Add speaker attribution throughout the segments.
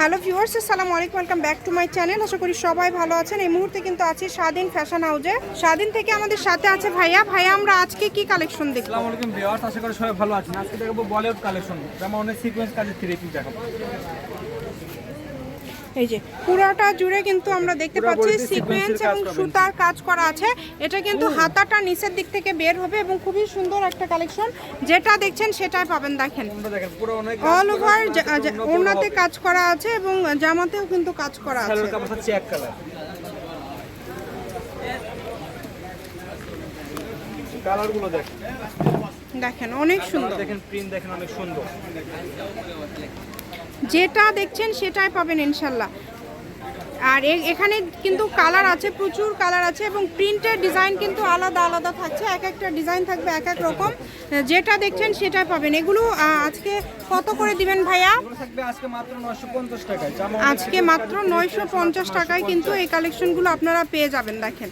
Speaker 1: Hello viewers, আসসালামু আলাইকুম, welcome back to my channel. আশা করি সবাই ভালো আছেন। এই মুহূর্তে কিন্তু আছি স্বাধীন ফ্যাশন হাউজে। স্বাধীন থেকে আমাদের সাথে আছে ভাইয়া। ভাইয়া, আমরা আজকে কি কালেকশন দেখব?
Speaker 2: আসসালামু আলাইকুম ভিউয়ার্স, আশা করি সবাই ভালো আছেন। আজকে দেখাবো বলিউড কালেকশন যেমন অনেক সিকোয়েন্স কাজের থ্রি পিস দেখাবো।
Speaker 1: এই যে পুরোটা জুড়ে কিন্তু আমরা দেখতে পাচ্ছি সিকোয়েন্স এবং সুতার কাজ করা আছে। এটা কিন্তু হাতাটা নিচের দিক থেকে বের হবে এবং খুবই সুন্দর একটা কালেকশন যেটা দেখছেন সেটাই পাবেন দেখেন। অল ওভার ওড়নাতে কাজ করা আছে এবং জামাতেও কিন্তু কাজ করা আছে।
Speaker 2: দেখেন।
Speaker 1: অনেক সুন্দর।
Speaker 2: দেখেন প্রিন্ট দেখেন অনেক সুন্দর।
Speaker 1: যেটা দেখছেন সেটাই পাবেন ইনশাল্লাহ। আর এখানে কিন্তু কালার আছে প্রচুর কালার আছে এবং প্রিন্টের ডিজাইন কিন্তু আলাদা আলাদা থাকছে। এক একটা ডিজাইন থাকবে এক এক রকম। যেটা দেখছেন সেটাই পাবেন। এগুলো আজকে কত করে দিবেন ভাইয়া?
Speaker 2: আজকে মাত্র 950 টাকায় জামা
Speaker 1: আজকে মাত্র নয়শো পঞ্চাশ টাকায় কিন্তু এই কালেকশনগুলো আপনারা পেয়ে যাবেন দেখেন।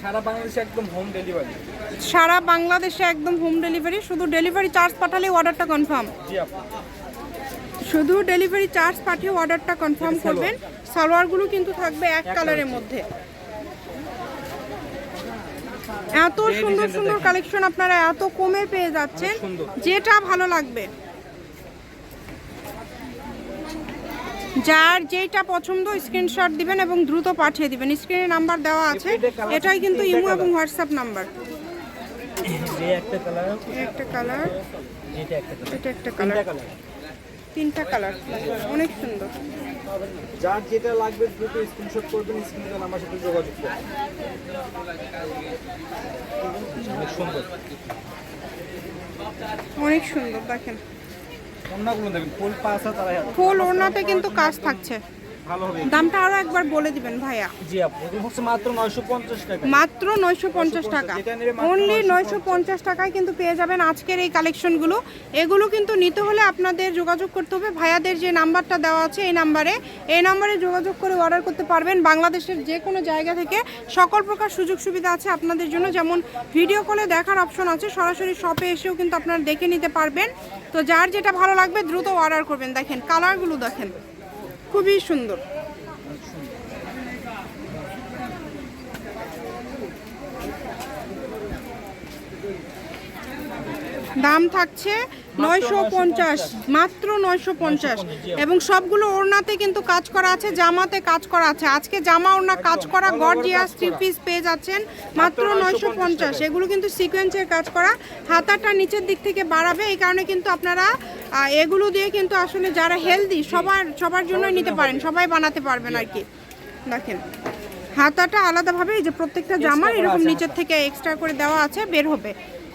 Speaker 2: সারা বাংলাদেশে একদম হোম ডেলিভারি
Speaker 1: সারা বাংলাদেশে একদম হোম ডেলিভারি শুধু ডেলিভারি চার্জ পাঠালে অর্ডারটা কনফার্ম
Speaker 2: জি আপু।
Speaker 1: শুধু ডেলিভারি চার্জ পাঠিয়ে অর্ডারটা কনফার্ম করবেন। সালোয়ারগুলো কিন্তু থাকবে এক কালারের মধ্যে। এত সুন্দর সুন্দর কালেকশন আপনারা এত কমে পেয়ে যাচ্ছেন যেটা ভালো লাগবে। যার যেটা পছন্দ স্ক্রিনশট দিবেন এবং দ্রুত পাঠিয়ে দিবেন। স্ক্রিনে নাম্বার দেওয়া আছে। এটাই কিন্তু ইমো এবং হোয়াটসঅ্যাপ নাম্বার
Speaker 2: একটা কালার
Speaker 1: একটা কালার
Speaker 2: যেটা একটা কালার
Speaker 1: এটা একটা কালার তিনটা কালার অনেক সুন্দর।
Speaker 2: যার যেটা লাগবে দ্রুত স্ক্রিনশট করবেন স্ক্রিনশট আমার সাথে যোগাযোগ করবেন। অনেক সুন্দর।
Speaker 1: অনেক সুন্দর দেখেন।
Speaker 2: অন্যগুলো দেখেন ফুল পাঁচ হাজার
Speaker 1: ফুল ওড়নাতে কিন্তু কাজ থাকছে। দামটা আরও একবার বলে দিবেন ভাইয়া।
Speaker 2: জি আপু হচ্ছে মাত্র 950 টাকা।
Speaker 1: মাত্র নয়শো পঞ্চাশ টাকা।
Speaker 2: যেটা
Speaker 1: অনলি
Speaker 2: 950
Speaker 1: টাকায় কিন্তু পেয়ে যাবেন আজকের এই কালেকশনগুলো। এগুলো কিন্তু নিতে হলে আপনাদের যোগাযোগ করতে হবে। ভাইয়াদের যে নাম্বারটা দেওয়া আছে এই নাম্বারে। এই নাম্বারে যোগাযোগ করে অর্ডার করতে পারবেন। বাংলাদেশের যে কোনো জায়গা থেকে সকল প্রকার সুযোগ সুবিধা আছে আপনাদের জন্য। যেমন ভিডিও কলে দেখার অপশন আছে। সরাসরি শপে এসেও কিন্তু আপনারা দেখে নিতে পারবেন। তো যার যেটা ভালো লাগবে দ্রুত অর্ডার করবেন। দেখেন কালারগুলো দেখেন। খুবই সুন্দর। দাম থাকছে নয়শো পঞ্চাশ। মাত্র নয়শো পঞ্চাশ। এবং সবগুলো ওড়নাতে কিন্তু কাজ করা আছে জামাতে কাজ করা আছে। আজকে জামা ওড়না কাজ করা গর্জিয়াস থ্রি পিস পেয়ে যাচ্ছেন। মাত্র নয়শো পঞ্চাশ এগুলো কিন্তু সিকোয়েন্সের কাজ করা। হাতাটা নিচের দিক থেকে বাড়াবে এই কারণে কিন্তু আপনারা এগুলো দিয়ে কিন্তু আসলে যারা হেলদি সবার সবার জন্যই নিতে পারেন। সবাই বানাতে পারবেন আর কি। দেখেন হাতাটা আলাদাভাবে এই যে প্রত্যেকটা জামার এরকম নিচের থেকে এক্সট্রা করে দেওয়া আছে বের হবে।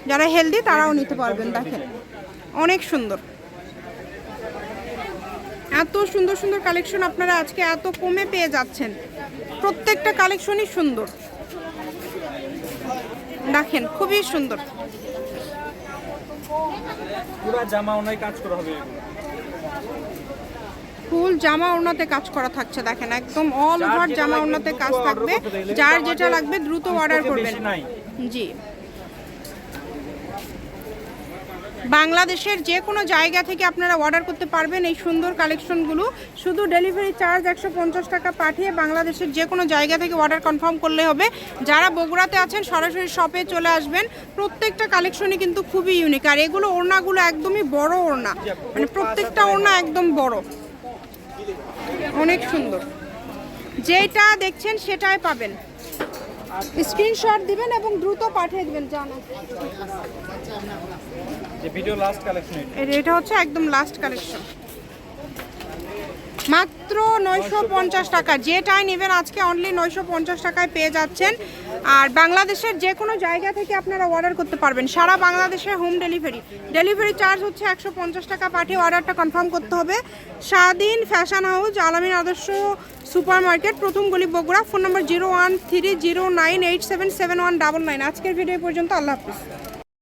Speaker 1: যারা হেলদি তারাও নিতে পারবেন দেখেন। অনেক সুন্দর। এত সুন্দর সুন্দর কালেকশন আপনারা আজকে এত কমে পেয়ে যাচ্ছেন। প্রত্যেকটা কালেকশনই সুন্দর। দেখেন খুবই সুন্দর।
Speaker 2: পুরো জামা কাজ করা হবে।
Speaker 1: ফুল জামা ওড়নাতে কাজ করা থাকছে দেখেন একদম অল ওভার জামা ওড়নাতে কাজ থাকবে। যার যেটা লাগবে দ্রুত অর্ডার করবেন। জি। বাংলাদেশের যে কোনো জায়গা থেকে আপনারা অর্ডার করতে পারবেন এই সুন্দর কালেকশনগুলো শুধু ডেলিভারি চার্জ একশো পঞ্চাশ টাকা পাঠিয়ে বাংলাদেশের যে কোনো জায়গা থেকে অর্ডার কনফার্ম করলে হবে। যারা বগুড়াতে আছেন, সরাসরি শপে চলে আসবেন। প্রত্যেকটা কালেকশনই কিন্তু খুবই ইউনিক আর এগুলো ওড়নাগুলো একদমই বড় ওড়না। মানে প্রত্যেকটা ওড়না একদম বড়। অনেক সুন্দর। যেটা দেখছেন সেটাই পাবেন। স্ক্রিনশট দিবেন এবং দ্রুত পাঠিয়ে দিবেন জানা।
Speaker 2: যে ভিডিও লাস্ট কালেকশন
Speaker 1: এটা। হচ্ছে একদম লাস্ট কালেকশন মাত্র নয়শো পঞ্চাশ টাকা। যেটাই নেবেন আজকে অনলি নয়শো পঞ্চাশ টাকায় পেয়ে যাচ্ছেন। আর বাংলাদেশের যে কোনো জায়গা থেকে আপনারা অর্ডার করতে পারবেন। সারা বাংলাদেশে হোম ডেলিভারি ডেলিভারি চার্জ হচ্ছে একশো পঞ্চাশ টাকা। পাঠিয়ে অর্ডারটা কনফার্ম করতে হবে। স্বাধীন ফ্যাশন হাউস আলামিন আদর্শ সুপার মার্কেট প্রথম গলি Bogura, phone number zero one three zero nine eight seven seven one double nine. আজকের ভিডিও পর্যন্ত, আল্লাহ হাফিজ।